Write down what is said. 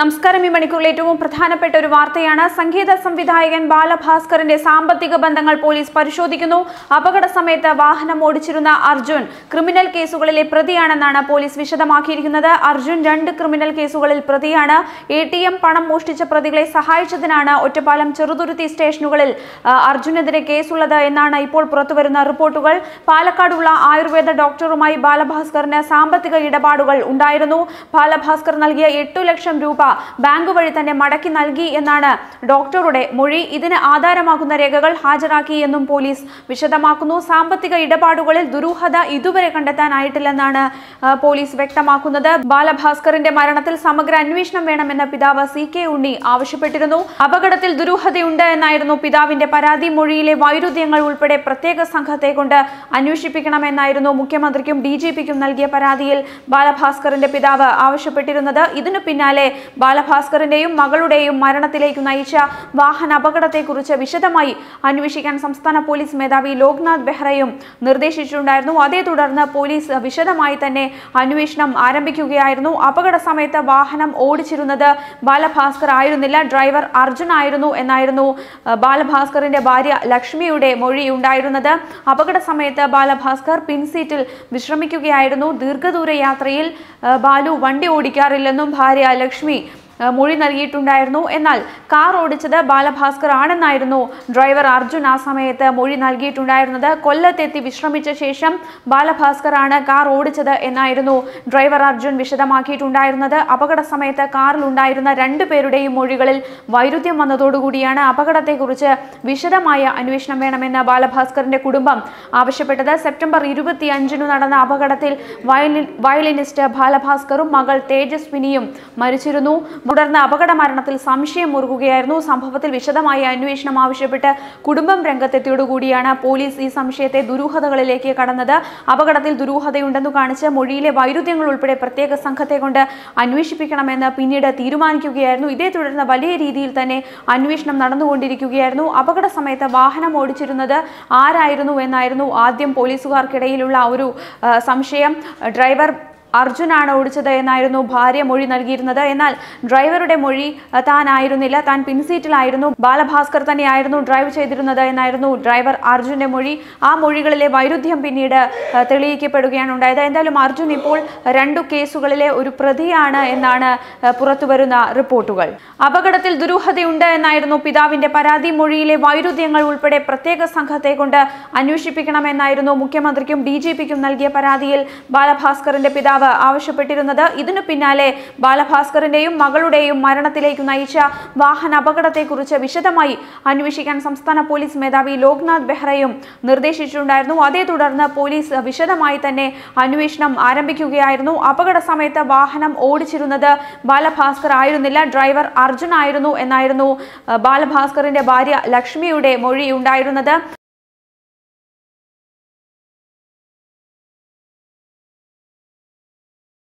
നമസ്കാരം. ഈ മണിക്കൂറിൽ ഏറ്റവും പ്രധാനപ്പെട്ട ഒരു വാർത്തയാണ് സംഗീത സംവിധായകൻ ബാലഭാസ്കറിന്റെ സാമ്പത്തിക ബന്ധങ്ങൾ പോലീസ് പരിശോധിക്കുന്നു. അപകട സമയത്ത് വാഹനം ഓടിച്ചിരുന്ന അർജുൻ ക്രിമിനൽ കേസുകളിലെ പ്രതിയാണെന്നാണ് പോലീസ് വിശദമാക്കിയിരിക്കുന്നത്. അർജുൻ രണ്ട് ക്രിമിനൽ കേസുകളിൽ പ്രതിയാണ്. എ പണം മോഷ്ടിച്ച പ്രതികളെ സഹായിച്ചതിനാണ് ഒറ്റപ്പാലം ചെറുതുരുത്തി സ്റ്റേഷനുകളിൽ അർജുനെതിരെ കേസുള്ളത് എന്നാണ് ഇപ്പോൾ പുറത്തുവരുന്ന റിപ്പോർട്ടുകൾ. പാലക്കാടുള്ള ആയുർവേദ ഡോക്ടറുമായി ബാലഭാസ്കറിന് സാമ്പത്തിക ഇടപാടുകൾ ഉണ്ടായിരുന്നു. ബാലഭാസ്കർ നൽകിയ എട്ടു ലക്ഷം രൂപ ബാങ്ക് വഴി തന്നെ മടക്കി നൽകി എന്നാണ് ഡോക്ടറുടെ മൊഴി. ഇതിന് ആധാരമാകുന്ന രേഖകൾ ഹാജരാക്കി എന്നും പോലീസ് വിശദമാക്കുന്നു. സാമ്പത്തിക ഇടപാടുകളിൽ ദുരൂഹത ഇതുവരെ കണ്ടെത്താനായിട്ടില്ലെന്നാണ് പോലീസ് വ്യക്തമാക്കുന്നത്. ബാലഭാസ്കറിന്റെ മരണത്തിൽ സമഗ്ര അന്വേഷണം വേണമെന്ന പിതാവ് സി കെ ഉണ്ണി ആവശ്യപ്പെട്ടിരുന്നു. അപകടത്തിൽ ദുരൂഹതയുണ്ട് എന്നായിരുന്നു പിതാവിന്റെ പരാതി. മൊഴിയിലെ വൈരുദ്ധ്യങ്ങൾ ഉൾപ്പെടെ പ്രത്യേക സംഘത്തെ കൊണ്ട് അന്വേഷിപ്പിക്കണമെന്നായിരുന്നു മുഖ്യമന്ത്രിക്കും ഡി നൽകിയ പരാതിയിൽ ബാലഭാസ്കറിന്റെ പിതാവ് ആവശ്യപ്പെട്ടിരുന്നത്. ഇതിനു പിന്നാലെ ബാലഭാസ്കറിന്റെയും മകളുടെയും മരണത്തിലേക്ക് നയിച്ച വാഹന അപകടത്തെക്കുറിച്ച് വിശദമായി അന്വേഷിക്കാൻ സംസ്ഥാന പോലീസ് മേധാവി ലോക്നാഥ് ബെഹ്റയും നിർദ്ദേശിച്ചിട്ടുണ്ടായിരുന്നു. അതേ തുടർന്ന് പോലീസ് വിശദമായി തന്നെ അന്വേഷണം ആരംഭിക്കുകയായിരുന്നു. അപകട സമയത്ത് വാഹനം ഓടിച്ചിരുന്നത് ബാലഭാസ്കർ ആയിരുന്നില്ല. ഡ്രൈവർ അർജുൻ ആയിരുന്നു എന്നായിരുന്നു ബാലഭാസ്കറിന്റെ ഭാര്യ ലക്ഷ്മിയുടെ മൊഴി ഉണ്ടായിരുന്നത് അപകട സമയത്ത് ബാലഭാസ്കർ പിൻസീറ്റിൽ വിശ്രമിക്കുകയായിരുന്നു. ദീർഘദൂര യാത്രയിൽ ബാലു വണ്ടി ഓടിക്കാറില്ലെന്നും ഭാര്യ ലക്ഷ്മി മൊഴി നൽകിയിട്ടുണ്ടായിരുന്നു. എന്നാൽ കാർ ഓടിച്ചത് ബാലഭാസ്കർ ആണെന്നായിരുന്നു ഡ്രൈവർ അർജുൻ ആ സമയത്ത് മൊഴി നൽകിയിട്ടുണ്ടായിരുന്നത്. കൊല്ലത്തെത്തി വിശ്രമിച്ച ശേഷം ബാലഭാസ്കർ ആണ് കാർ ഓടിച്ചത് എന്നായിരുന്നു ഡ്രൈവർ അർജുൻ വിശദമാക്കിയിട്ടുണ്ടായിരുന്നത്. അപകട സമയത്ത് രണ്ടു പേരുടെയും മൊഴികളിൽ വൈരുദ്ധ്യം വന്നതോടുകൂടിയാണ് അപകടത്തെക്കുറിച്ച് വിശദമായ അന്വേഷണം വേണമെന്ന് ബാലഭാസ്കറിന്റെ കുടുംബം ആവശ്യപ്പെട്ടത്. സെപ്റ്റംബർ ഇരുപത്തി അഞ്ചിനു നടന്ന അപകടത്തിൽ വയലിനിസ്റ്റ് ബാലഭാസ്കറും മകൾ തേജസ്വിനിയും മരിച്ചിരുന്നു. തുടർന്ന് അപകട മരണത്തിൽ സംശയം മുറുകുകയായിരുന്നു. സംഭവത്തിൽ വിശദമായ അന്വേഷണം ആവശ്യപ്പെട്ട് കുടുംബം രംഗത്തെത്തിയോടുകൂടിയാണ് പോലീസ് ഈ സംശയത്തെ ദുരൂഹതകളിലേക്ക് കടന്നത്. അപകടത്തിൽ ദുരൂഹതയുണ്ടെന്ന് കാണിച്ച് മൊഴിയിലെ വൈരുദ്ധ്യങ്ങൾ ഉൾപ്പെടെ പ്രത്യേക സംഘത്തെ കൊണ്ട് അന്വേഷിപ്പിക്കണമെന്ന് പിന്നീട് തീരുമാനിക്കുകയായിരുന്നു. ഇതേ തുടർന്ന് വലിയ രീതിയിൽ തന്നെ അന്വേഷണം നടന്നുകൊണ്ടിരിക്കുകയായിരുന്നു. അപകട സമയത്ത് വാഹനം ഓടിച്ചിരുന്നത് ആരായിരുന്നു എന്നായിരുന്നു ആദ്യം പോലീസുകാർക്കിടയിലുള്ള ഒരു സംശയം. ഡ്രൈവർ അർജുനാണ് ഓടിച്ചത് എന്നായിരുന്നു ഭാര്യ മൊഴി നൽകിയിരുന്നത്. എന്നാൽ ഡ്രൈവറുടെ മൊഴി താനായിരുന്നില്ല. താൻ പിൻസീറ്റിലായിരുന്നു ബാലഭാസ്കർ തന്നെയായിരുന്നു ഡ്രൈവ് ചെയ്തിരുന്നത് എന്നായിരുന്നു ഡ്രൈവർ അർജുന്റെ മൊഴി. ആ മൊഴികളിലെ വൈരുദ്ധ്യം പിന്നീട് തെളിയിക്കപ്പെടുകയാണ് ഉണ്ടായത്. എന്തായാലും അർജുൻ ഇപ്പോൾ രണ്ടു കേസുകളിലെ ഒരു പ്രതിയാണ് എന്നാണ് പുറത്തുവരുന്ന റിപ്പോർട്ടുകൾ. അപകടത്തിൽ ദുരൂഹതയുണ്ട് എന്നായിരുന്നു പിതാവിന്റെ പരാതി. മൊഴിയിലെ വൈരുദ്ധ്യങ്ങൾ ഉൾപ്പെടെ പ്രത്യേക സംഘത്തെ കൊണ്ട് അന്വേഷിപ്പിക്കണമെന്നായിരുന്നു മുഖ്യമന്ത്രിക്കും ഡി നൽകിയ പരാതിയിൽ ബാലഭാസ്കറിന്റെ പിതാവ് ആവശ്യപ്പെട്ടിരുന്നത്. ഇതിനു പിന്നാലെ ബാലഭാസ്കറിന്റെയും മകളുടെയും മരണത്തിലേക്ക് നയിച്ച വാഹന അപകടത്തെക്കുറിച്ച് വിശദമായി അന്വേഷിക്കാൻ സംസ്ഥാന പോലീസ് മേധാവി ലോക്നാഥ് ബെഹ്റയും നിർദ്ദേശിച്ചിട്ടുണ്ടായിരുന്നു. അതേ തുടർന്ന് പോലീസ് വിശദമായി തന്നെ അന്വേഷണം ആരംഭിക്കുകയായിരുന്നു. അപകട സമയത്ത് വാഹനം ഓടിച്ചിരുന്നത് ബാലഭാസ്കർ ആയിരുന്നില്ല ഡ്രൈവർ അർജുൻ ആയിരുന്നു എന്നായിരുന്നു ബാലഭാസ്കറിന്റെ ഭാര്യ ലക്ഷ്മിയുടെ മൊഴി ഉണ്ടായിരുന്നത്.